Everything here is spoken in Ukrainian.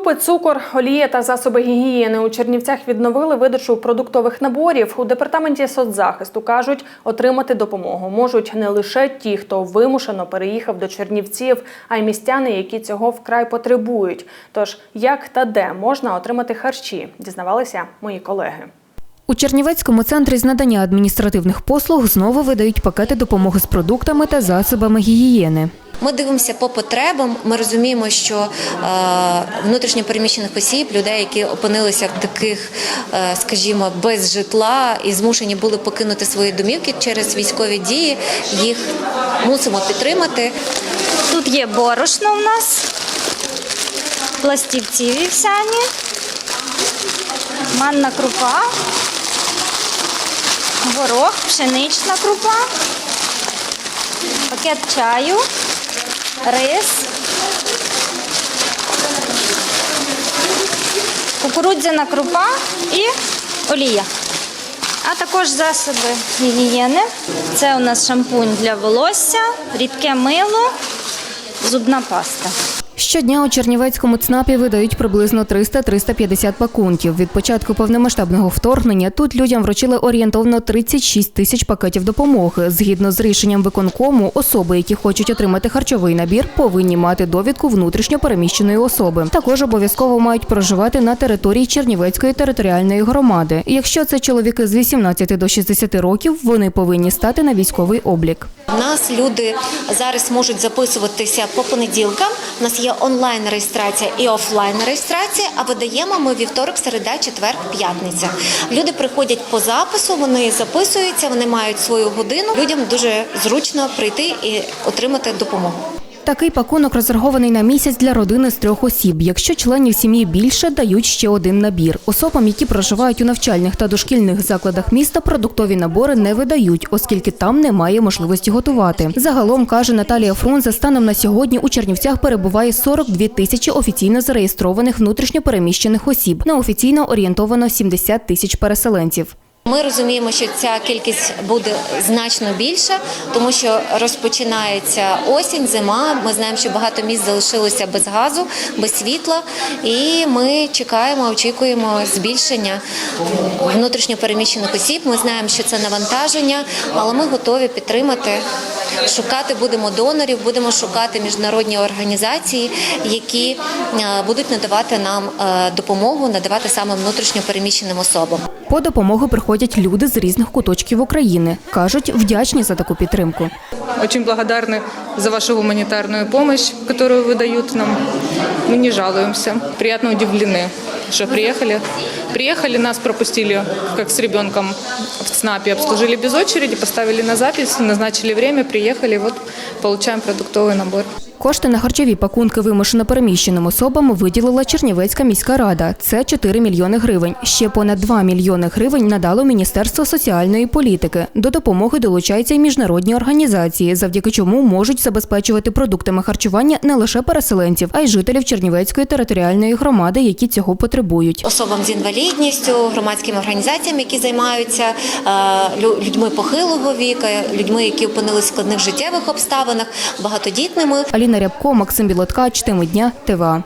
Крупи, цукор, олія та засоби гігієни у Чернівцях відновили видачу продуктових наборів. У департаменті соцзахисту кажуть, отримати допомогу можуть не лише ті, хто вимушено переїхав до Чернівців, а й містяни, які цього вкрай потребують. Тож як та де можна отримати харчі, дізнавалися мої колеги. У Чернівецькому центрі з надання адміністративних послуг знову видають пакети допомоги з продуктами та засобами гігієни. Ми дивимося по потребам. Ми розуміємо, що е, внутрішньопереміщених осіб, людей, які опинилися в таких, е, скажімо, без житла і змушені були покинути свої домівки через військові дії, їх мусимо підтримати. Тут є борошно у нас, пластівці вівсяні, манна крупа, горох, пшенична крупа, пакет чаю, рис, кукурудзяна крупа і олія. А також засоби гігієни. Це у нас шампунь для волосся, рідке мило, зубна паста. Щодня у Чернівецькому ЦНАПі видають приблизно 300-350 пакунків. Від початку повномасштабного вторгнення тут людям вручили орієнтовно 36 тисяч пакетів допомоги. Згідно з рішенням виконкому, особи, які хочуть отримати харчовий набір, повинні мати довідку внутрішньо переміщеної особи. Також обов'язково мають проживати на території Чернівецької територіальної громади. Якщо це чоловіки з 18 до 60 років, вони повинні стати на військовий облік. У нас люди зараз можуть записуватися по понеділкам. У нас є онлайн реєстрація і офлайн реєстрація. А видаємо ми вівторок, середа, четвер, п'ятниця. Люди приходять по запису, вони записуються, вони мають свою годину. Людям дуже зручно прийти і отримати допомогу. Такий пакунок розрахований на місяць для родини з трьох осіб. Якщо членів сім'ї більше, дають ще один набір. Особам, які проживають у навчальних та дошкільних закладах міста, продуктові набори не видають, оскільки там немає можливості готувати. Загалом каже Наталія Фрунзе, станом на сьогодні у Чернівцях перебуває 42 тисячі офіційно зареєстрованих внутрішньопереміщених осіб. Неофіційно орієнтовано 70 тисяч переселенців. Ми розуміємо, що ця кількість буде значно більша, тому що розпочинається осінь, зима. Ми знаємо, що багато міст залишилося без газу, без світла, і ми чекаємо, очікуємо збільшення внутрішньопереміщених осіб. Ми знаємо, що це навантаження, але ми готові підтримати. Шукати будемо донорів, будемо шукати міжнародні організації, які е, будуть надавати нам е, допомогу, надавати саме внутрішньопереміщеним особам. По допомогу приходять люди з різних куточків України. кажуть, вдячні за таку підтримку. Очень благодарны за вашу гуманитарную помощь, которую вы дают нам. Мы не жалуемся. Приятно удивлены, что приехали. Приехали, нас пропустили, как с ребенком в ЦНАПе, обслужили без очереди, поставили на запись, назначили время, приехали, вот получаем продуктовый набор. Кошти на харчові пакунки вимушено переміщеним особам виділила Чернівецька міська рада. Це 4 мільйони гривень. Ще понад 2 мільйони гривень надало Міністерство соціальної політики. До допомоги долучаються й міжнародні організації, завдяки чому можуть забезпечувати продуктами харчування не лише переселенців, а й жителів Чернівецької територіальної громади, які цього потребують. особам з інвалідністю, громадським організаціям, які займаються е, людьми похилого віку, людьми, які опинилися в складних життєвих обставинах, багатодітними. Аліна Рябко, Максим Білоткач, теми дня, ТВА.